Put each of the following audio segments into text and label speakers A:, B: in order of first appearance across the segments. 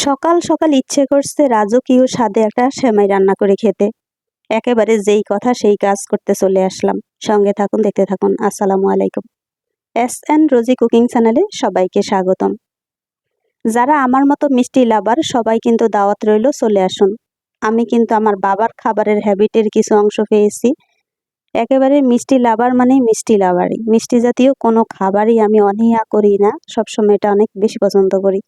A: সকাল সকাল ইচ্ছে করছে রাজকীয় স্বাদে একটা সেমাই রান্না করে খেতে। একেবারে যেই কথা সেই কাজ করতে চলে আসলাম। সঙ্গে থাকুন, দেখতে থাকুন। আসসালামু আলাইকুম। এস এন রোজি কুকিং চ্যানেলে সবাইকে স্বাগতম। যারা আমার মতো মিষ্টি লাভার, সবাই কিন্তু দাওয়াত রইল চলে আসুন। আমি কিন্তু আমার বাবার খাবারের হ্যাবিটের কিছু অংশ পেয়েছি। একেবারে মিষ্টি লাভার মানে মিষ্টি লাভারই। মিষ্টি জাতীয় কোনো খাবারই আমি অনীহা করি না। সবসময় এটা অনেক বেশি পছন্দ করি।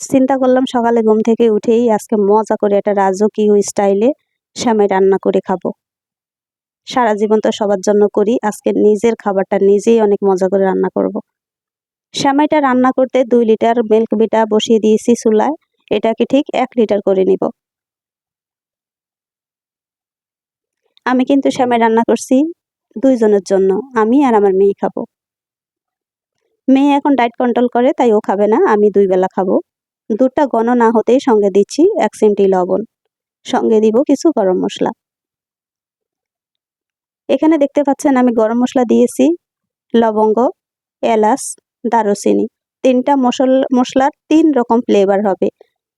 A: চিন্তা করলাম সকালে ঘুম থেকে উঠেই আজকে মজা করে একটা রাজকীয় স্টাইলে শ্যামাই রান্না করে খাব। সারা জীবন তো সবার জন্য করি, আজকে নিজের খাবারটা নিজেই অনেক মজা করে রান্না করব। শ্যামাইটা রান্না করতে দুই লিটার মিল্ক বিটা বসিয়ে দিয়েছি চুলায়, এটাকে ঠিক এক লিটার করে নিব। আমি কিন্তু শ্যামাই রান্না করছি দুইজনের জন্য, আমি আর আমার মেয়ে খাব। মেয়ে এখন ডায়েট কন্ট্রোল করে, তাই ও খাবে না, আমি দুই বেলা খাব। দুধটা ঘন না হতেই সঙ্গে দিচ্ছি এক চিমটি লবণ। সঙ্গে দিব কিছু গরম মশলা। এখানে দেখতে পাচ্ছেন আমি গরম মশলা দিয়েছি, লবঙ্গ, এলাচ, দারুচিনি। তিনটা মশল, মশলার তিন রকম ফ্লেভার হবে।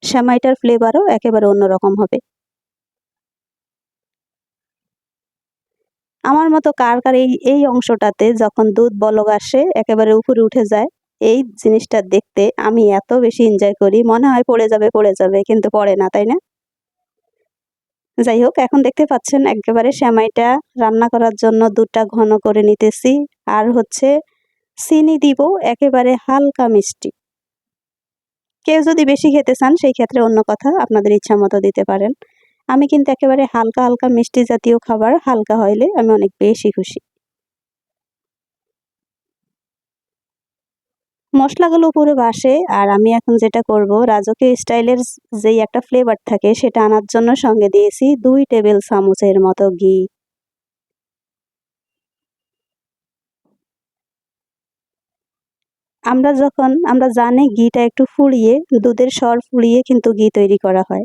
A: সেমাইটার ফ্লেভারও একেবারে অন্যরকম হবে। আমার মতো কার কার এই এই অংশটাতে যখন দুধ বলক আসে, একেবারে উপরে উঠে যায় এই জিনিসটা দেখতে আমি এত বেশি এনজয় করি। মনে হয় পড়ে যাবে পড়ে যাবে, কিন্তু পড়ে না, তাই না? যাই হোক, এখন দেখতে পাচ্ছেন একেবারে শ্যামাইটা রান্না করার জন্য দুধটা ঘন করে নিতেছি। আর হচ্ছে চিনি দিব, একেবারে হালকা মিষ্টি। কেউ যদি বেশি খেতে চান, সেই ক্ষেত্রে অন্য কথা, আপনাদের ইচ্ছা মতো দিতে পারেন। আমি কিন্তু একেবারে হালকা হালকা মিষ্টি জাতীয় খাবার হালকা হইলে আমি অনেক বেশি খুশি। মশলাগুলো উপরে বাসে, আর আমি এখন যেটা করব, রাজকীয় স্টাইলের যেই একটা ফ্লেভার থাকে, সেটা আনার জন্য সঙ্গে দিয়েছি দুই টেবিল চামচের মতো ঘি। আমরা যখন, আমরা জানি ঘিটা একটু ফুড়িয়ে দুধের সর ফুড়িয়ে কিন্তু ঘি তৈরি করা হয়।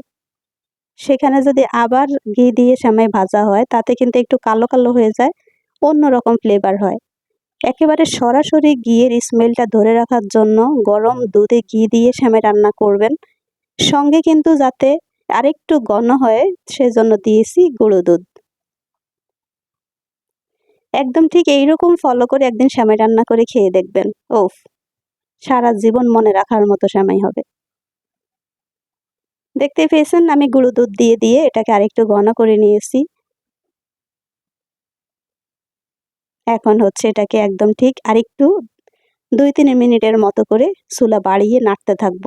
A: সেখানে যদি আবার ঘি দিয়ে সেমাই ভাজা হয়, তাতে কিন্তু একটু কালো কালো হয়ে যায়, অন্যরকম ফ্লেভার হয়। একেবারে সরাসরি ঘিয়ের স্মেলটা ধরে রাখার জন্য গরম দুধে ঘি দিয়ে শ্যামে রান্না করবেন। সঙ্গে কিন্তু যাতে আরেকটু ঘন হয়, সেজন্য দিয়েছি গুঁড়ো দুধ। একদম ঠিক এইরকম ফলো করে একদিন শ্যামাই রান্না করে খেয়ে দেখবেন। ওফ, সারা জীবন মনে রাখার মতো শ্যামাই হবে। দেখতে পেয়েছেন? আমি গুঁড়ো দুধ দিয়ে দিয়ে এটাকে আরেকটু ঘন করে নিয়েছি। এখন হচ্ছে এটাকে একদম ঠিক আর একটু দুই তিন মিনিটের মতো করে চুলা বাড়িয়ে নাড়তে থাকব।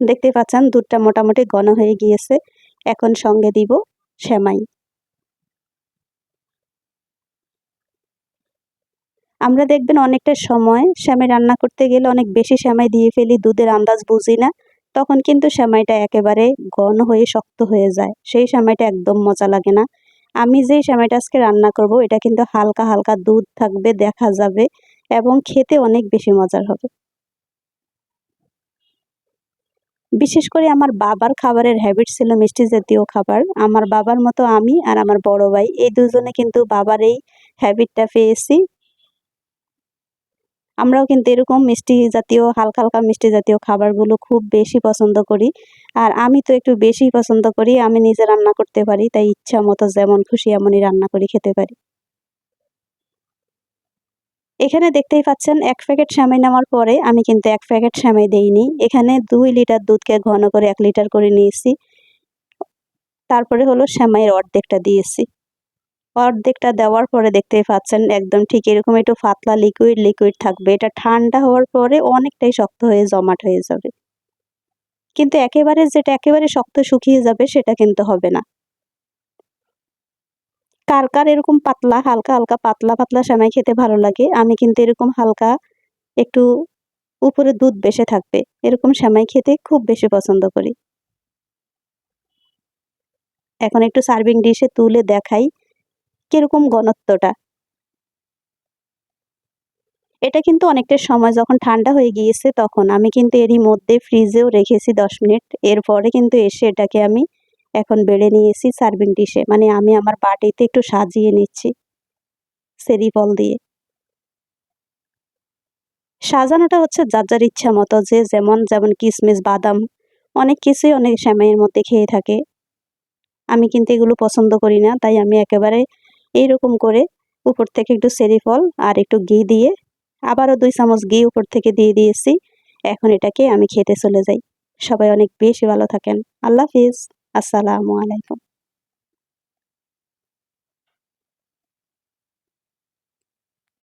A: দেখতে পাচ্ছেন দুধটা মোটামুটি ঘন হয়ে গিয়েছে, এখন সঙ্গে দিব সেমাই। আমরা দেখবেন অনেকটা সময় শ্যামাই রান্না করতে গেলে অনেক বেশি শ্যামাই দিয়ে ফেলি, দুধের আন্দাজ বুঝি না। তখন কিন্তু সেমাইটা একেবারে ঘন হয়ে শক্ত হয়ে যায়। সেই সেমাইটা একদম মজা লাগে না। আমি যেই সেমাইটা আজকে রান্না করব, এটা কিন্তু হালকা হালকা দুধ থাকবে, দেখা যাবে এবং খেতে অনেক বেশি মজার হবে। বিশেষ করে আমার বাবার খাবারের হ্যাবিট ছিল মিষ্টি জাতীয় খাবার। আমার বাবার মতো আমি আর আমার বড় ভাই এই দুজনে কিন্তু বাবার এই হ্যাবিটটা পেয়েছি। আমরাও কিন্তু এরকম মিষ্টি জাতীয়, হালকা হালকা মিষ্টি জাতীয় খাবারগুলো খুব বেশি পছন্দ করি। আর আমি তো একটু বেশি পছন্দ করি, আমি নিজে রান্না করতে পারি, তাই ইচ্ছা মতো যেমন খুশি এমনই রান্না করে খেতে পারি। এখানে দেখতেই পাচ্ছেন, এক প্যাকেট শ্যামাই নেওয়ার পরে আমি কিন্তু এক প্যাকেট শ্যামাই দেইনি। এখানে দুই লিটার দুধকে ঘন করে এক লিটার করে নিয়েছি। তারপরে হলো শ্যামাইয়ের অর্ধেকটা দিয়েছি। অর্ধেকটা দেওয়ার পরে দেখতেই পাচ্ছেন একদম ঠিক এরকম একটু পাতলা লিকুইড লিকুইড থাকবে। এটা ঠান্ডা হওয়ার পরে অনেকটাই শক্ত হয়ে, জমাট হয়ে যাবে। কিন্তু একেবারে যেটা একেবারে শক্ত শুকিয়ে যাবে সেটা কিন্তু হবে না। কার কার এরকম পাতলা, হালকা হালকা, পাতলা পাতলা সেমাই খেতে ভালো লাগে, আমি কিন্তু এরকম হালকা একটু উপরে দুধ বেশি থাকবে, এরকম সেমাই খেতে খুব বেশি পছন্দ করি। এখন একটু সার্ভিং ডিশে তুলে দেখাই। কীরকম ঘনত্বটা? এটা কিন্তু অনেকটা সময়, যখন ঠান্ডা হয়ে গিয়েছে তখন। আমি কিন্তু এরই মধ্যে ফ্রিজেও রেখেছি দশ মিনিট। এরপরে কিন্তু এসে এটাকে আমি এখন বেড়ে নিয়েছি সার্ভিং ডিশে মানে আমি আমার বাটিতে একটু সাজিয়ে নিচ্ছি সেরি ফল দিয়ে। সাজানোটা হচ্ছে যার যার ইচ্ছা মতো, যে যেমন যেমন কিশমিশ বাদাম, অনেক কিছুই অনেক সেমাইয়ের মধ্যে খেয়ে থাকে। আমি কিন্তু এগুলো পছন্দ করি না, তাই আমি একেবারে এইরকম করে উপর থেকে একটু সেরি ফল আর একটু ঘি দিয়ে আবারও দুই চামচ ঘি উপর থেকে দিয়ে দিয়েছি। এখন এটাকে আমি খেতে চলে যাই। সবাই অনেক বেশি ভালো থাকেন। আল্লাহ হাফিজ। আসসালামু আলাইকুম।